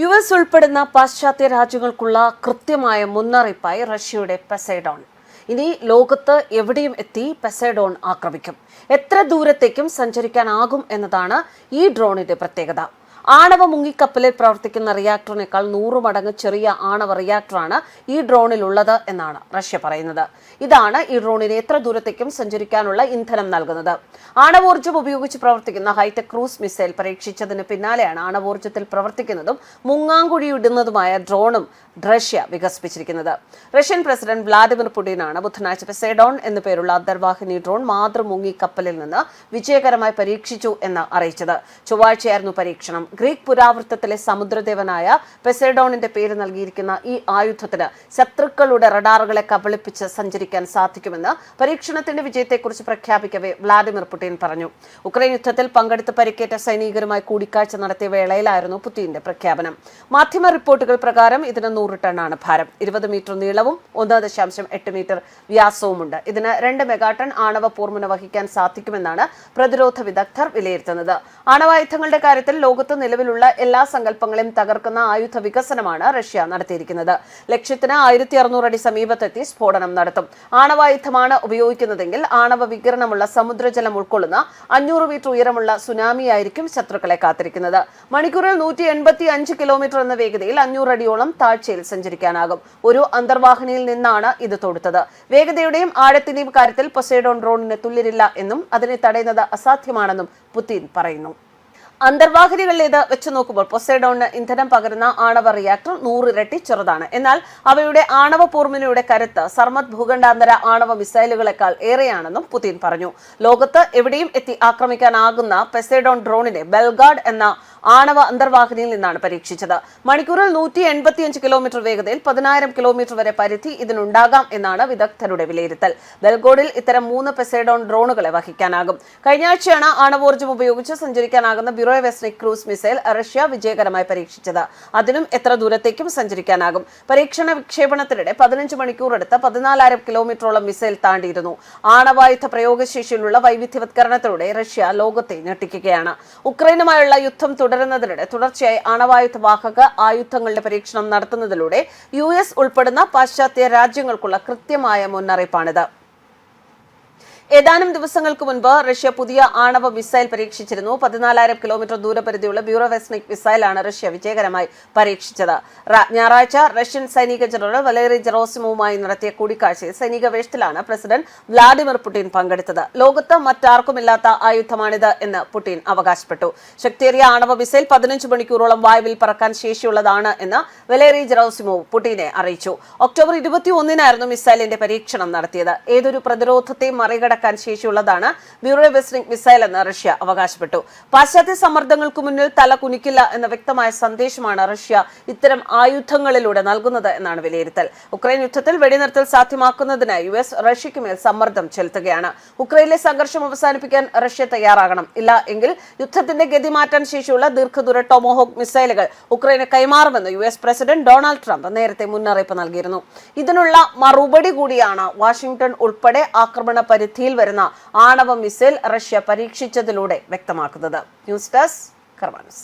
U S ഉൾപ്പെടുന്ന പാശ്ചാത്യ രാജ്യങ്ങൾക്കുള്ള കൃത്യമായ മുന്നറിയിപ്പായി റഷ്യയുടെ പെസൈഡോൺ. ഇനി ലോകത്ത് എവിടെയും എത്തി പെസൈഡോൺ ആക്രമിക്കും. എത്ര ദൂരത്തേക്കും സഞ്ചരിക്കാനാകും എന്നതാണ് ഈ ഡ്രോണിന്റെ പ്രത്യേകത. ആണവ മുങ്ങിക്കപ്പലിൽ പ്രവർത്തിക്കുന്ന റിയാക്ടറിനേക്കാൾ നൂറ് മടങ്ങ് ചെറിയ ആണവ റിയാക്ടറാണ് ഈ ഡ്രോണിൽ ഉള്ളത് എന്നാണ് റഷ്യ പറയുന്നത്. ഇതാണ് ഈ ഡ്രോണിന് എത്ര ദൂരത്തേക്കും സഞ്ചരിക്കാനുള്ള ഇന്ധനം നൽകുന്നത്. ആണവോർജം ഉപയോഗിച്ച് പ്രവർത്തിക്കുന്ന ഹൈടെക് ക്രൂസ് മിസൈൽ പരീക്ഷിച്ചതിന് പിന്നാലെയാണ് ആണവോർജത്തിൽ പ്രവർത്തിക്കുന്നതും മുങ്ങാങ്കുഴിയിടുന്നതുമായ ഡ്രോണും റഷ്യ വികസിപ്പിച്ചിരിക്കുന്നത്. റഷ്യൻ പ്രസിഡന്റ് വ്ളാഡിമിർ പുടിനാണ് ബുധനാഴ്ച പെസേഡോൺ എന്നു പേരുള്ള അന്തർവാഹിനി ഡ്രോൺ മാതൃമുങ്ങി കപ്പലിൽ നിന്ന് വിജയകരമായി പരീക്ഷിച്ചു എന്ന് അറിയിച്ചത്. ചൊവ്വാഴ്ചയായിരുന്നു പരീക്ഷണം. ഗ്രീക്ക് പുരാവൃത്തത്തിലെ സമുദ്രദേവനായ പെസേഡോണിന്റെ പേര് നൽകിയിരിക്കുന്ന ഈ ആയുധത്തിന് ശത്രുക്കളുടെ റഡാറുകളെ കബളിപ്പിച്ച് സഞ്ചരിക്കാൻ സാധിക്കുമെന്ന് പരീക്ഷണത്തിന്റെ വിജയത്തെക്കുറിച്ച് പ്രഖ്യാപിക്കവേ വ്ളാഡിമിർ പുടിൻ പറഞ്ഞു. ഉക്രൈൻ യുദ്ധത്തിൽ പങ്കെടുത്ത് പരിക്കേറ്റ സൈനികരുമായി കൂടിക്കാഴ്ച നടത്തിയ വേളയിലായിരുന്നു പുടിന്റെ പ്രഖ്യാപനം. മാധ്യമ റിപ്പോർട്ടുകൾ പ്രകാരം ഇതിന് നൂറ് ടണ്ണാണ് ഭാരം. ഇരുപത് മീറ്റർ നീളവും ഒന്ന് ദശാംശം എട്ട് മീറ്റർ വ്യാസവുമുണ്ട്. ഇതിന് രണ്ട് മെഗാ ടൺ ആണവ പോർമുന വഹിക്കാൻ സാധിക്കുമെന്നാണ് പ്രതിരോധ വിദഗ്ധർ വിലയിരുത്തുന്നത്. ആണവായുധങ്ങളുടെ കാര്യത്തിൽ ലോകത്ത് നിലവിലുള്ള എല്ലാ സങ്കല്പങ്ങളെയും തകർക്കുന്ന ആയുധ വികസനമാണ് റഷ്യ നടത്തിയിരിക്കുന്നത്. ലക്ഷ്യത്തിന് ആയിരത്തി അടി സമീപത്തെത്തി സ്ഫോടനം നടത്തും. ആണവായുധമാണ് ഉപയോഗിക്കുന്നതെങ്കിൽ ആണവ വികിരണമുള്ള സമുദ്രജലം ഉൾക്കൊള്ളുന്ന അഞ്ഞൂറ് മീറ്റർ ഉയരമുള്ള സുനാമിയായിരിക്കും ശത്രുക്കളെ കാത്തിരിക്കുന്നത്. മണിക്കൂറിൽ നൂറ്റി എൺപത്തി അഞ്ച് കിലോമീറ്റർ എന്ന വേഗതയിൽ അഞ്ഞൂറ് അടിയോളം താഴ്ചയിൽ സഞ്ചരിക്കാനാകും. ഒരു അന്തർവാഹിനിയിൽ നിന്നാണ് ഇത് തൊടുത്തത്. വേഗതയുടെയും ആഴത്തിന്റെയും കാര്യത്തിൽ പൊസൈഡോൺ ഡ്രോണിന് തുല്യരില്ല എന്നും അതിനെ തടയുന്നത് അസാധ്യമാണെന്നും പുതിൻ പറയുന്നു. അന്തർവാഹിനികളിലേത് വെച്ച് നോക്കുമ്പോൾ പൊസൈഡോണിന് ഇന്ധനം പകരുന്ന ആണവ റിയാക്ടർ നൂറിരട്ടി ചെറുതാണ്. എന്നാൽ അവയുടെ ആണവ പൂർമിനയുടെ കരുത്ത് സർമത് ഭൂഖണ്ഡാന്തര ആണവ മിസൈലുകളെക്കാൾ ഏറെയാണെന്നും പുതിൻ പറഞ്ഞു. ലോകത്ത് എവിടെയും എത്തി ആക്രമിക്കാനാകുന്ന പെസൈഡോൺ ഡ്രോണിനെ ബെൽഗാർഡ് എന്ന ആണവ അന്തർവാഹിനിയിൽ നിന്നാണ് പരീക്ഷിച്ചത്. മണിക്കൂറിൽ നൂറ്റി എൺപത്തിയഞ്ച് കിലോമീറ്റർ വേഗതയിൽ പതിനായിരം കിലോമീറ്റർ വരെ പരിധി ഇതിനുണ്ടാകാം എന്നാണ് വിദഗ്ധരുടെ വിലയിരുത്തൽ. ബെൽഗോഡിൽ ഇത്തരം മൂന്ന് പെസൈഡോൺ ഡ്രോണുകളെ വഹിക്കാനാകും. കഴിഞ്ഞ ആഴ്ചയാണ് ആണവോർജം ഉപയോഗിച്ച് സഞ്ചരിക്കാനാകുന്ന Burevestnik cruise missile Russia വിജയകരമായി പരീക്ഷിച്ചത്. അതിനും എത്ര ദൂരത്തേക്കും സഞ്ചരിക്കാനാകും. പരീക്ഷണ വിക്ഷേപണത്തിനിടെ പതിനഞ്ച് മണിക്കൂർ എടുത്ത് പതിനാലായിരം കിലോമീറ്ററോളം മിസൈൽ താണ്ടിയിരുന്നു. ആണവായുധ പ്രയോഗശേഷിയിലുള്ള വൈവിധ്യവത്കരണത്തിലൂടെ റഷ്യ ലോകത്തെ ഞെട്ടിക്കുകയാണ്. ഉക്രൈനുമായുള്ള യുദ്ധം തുടരുന്നതിനിടെ തുടർച്ചയായി ആണവായുധ വാഹക ആയുധങ്ങളുടെ പരീക്ഷണം നടത്തുന്നതിലൂടെ യു ഉൾപ്പെടുന്ന പാശ്ചാത്യ രാജ്യങ്ങൾക്കുള്ള കൃത്യമായ മുന്നറിയിപ്പാണിത്. ഏതാനും ദിവസങ്ങൾക്ക് മുൻപ് റഷ്യ പുതിയ ആണവ മിസൈൽ പരീക്ഷിച്ചിരുന്നു. പതിനാലായിരം കിലോമീറ്റർ ദൂരപരിധിയുള്ള ബ്യൂറോവെസ്നിക് മിസൈലാണ് റഷ്യ വിജയകരമായി പരീക്ഷിച്ചത്. ഞായറാഴ്ച റഷ്യൻ സൈനിക ജനറൽ വലേറി ജെറോസിമോവുമായി നടത്തിയ കൂടിക്കാഴ്ചയിൽ സൈനിക വേഷത്തിലാണ് പ്രസിഡന്റ് വ്ളാഡിമിർ പുടിൻ പങ്കെടുത്തത്. ലോകത്ത് മറ്റാർക്കുമില്ലാത്ത ആയുധമാണിത് എന്ന് പുടിൻ അവകാശപ്പെട്ടു. ശക്തിയേറിയ ആണവ മിസൈൽ പതിനഞ്ച് മണിക്കൂറോളം വായുവിൽ പറക്കാൻ ശേഷിയുള്ളതാണ് എന്ന് വലേറി ജെറോസിമോവ് പുടിനെ അറിയിച്ചു. ഒക്ടോബർ ഇരുപത്തി ഒന്നിനായിരുന്നു മിസൈലിന്റെ പരീക്ഷണം നടത്തിയത്. ഏതൊരു പ്രതിരോധത്തെയും മറികടക്കാൻ ശേഷിയുള്ളതാണ് ബ്യൂറോ വെസ്റ്റിംഗ് മിസൈൽ എന്ന് റഷ്യ അവകാശപ്പെട്ടു. പാശ്ചാത്യ സമ്മർദ്ദങ്ങൾക്ക് മുന്നിൽ തല കുനിക്കില്ല എന്ന വ്യക്തമായ സന്ദേശമാണ് റഷ്യ ഇത്തരം ആയുധങ്ങളിലൂടെ നൽകുന്നത് എന്നാണ് വിലയിരുത്തൽ. ഉക്രൈൻ യുദ്ധത്തിൽ വെടിനിർത്തൽ സാധ്യമാക്കുന്നതിന് യു എസ് റഷ്യയ്ക്ക് മേൽ സമ്മർദ്ദം ചെലുത്തുകയാണ്. ഉക്രൈനിലെ സംഘർഷം അവസാനിപ്പിക്കാൻ റഷ്യ തയ്യാറാകണം. ഇല്ല എങ്കിൽ യുദ്ധത്തിന്റെ ഗതി മാറ്റാൻ ശേഷിയുള്ള ദീർഘദൂര ടൊമോഹോക് മിസൈലുകൾ ഉക്രൈന് കൈമാറുമെന്ന് U S president Donald Trump നേരത്തെ മുന്നറിയിപ്പ് നൽകിയിരുന്നു. ഇതിനുള്ള മറുപടി കൂടിയാണ് വാഷിംഗ്ടൺ ഉൾപ്പെടെ ആക്രമണ പരിധിയിൽ വരുന്ന ആണവ മിസൈൽ റഷ്യ പരീക്ഷിച്ചതിലൂടെ വ്യക്തമാക്കുന്നത്. News desk കർമാനസ്